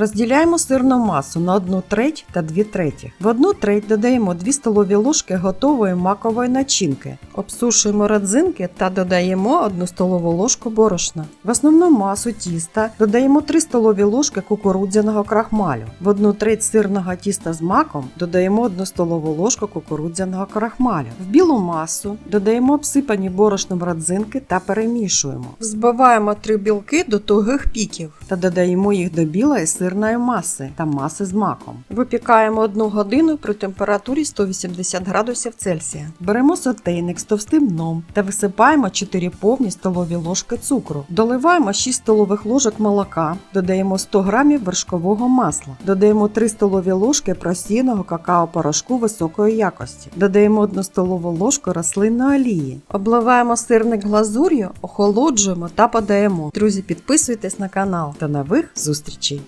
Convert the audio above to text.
Розділяємо сирну масу на 1 треть та 2 треті. В 1 треть додаємо 2 столові ложки готової макової начинки. Обсушуємо родзинки та додаємо 1 столову ложку борошна. В основну масу тіста додаємо 3 столові ложки кукурудзяного крахмалю. В 1 треть сирного тіста з маком додаємо 1 столову ложку кукурудзяного крахмалю. В білу масу додаємо обсипані борошном родзинки та перемішуємо. Взбиваємо три білки до тугих піків та додаємо їх до білої сирної маси та маси з маком. Випікаємо 1 годину при температурі 180 градусів Цельсія. Беремо сотейник товстим дном та висипаємо 4 повні столові ложки цукру. Доливаємо 6 столових ложок молока, додаємо 100 грамів вершкового масла, додаємо 3 столові ложки просіяного какао-порошку високої якості, додаємо 1 столову ложку рослинної олії, обливаємо сирник глазур'ю, охолоджуємо та подаємо. Друзі, підписуйтесь на канал. До нових зустрічей!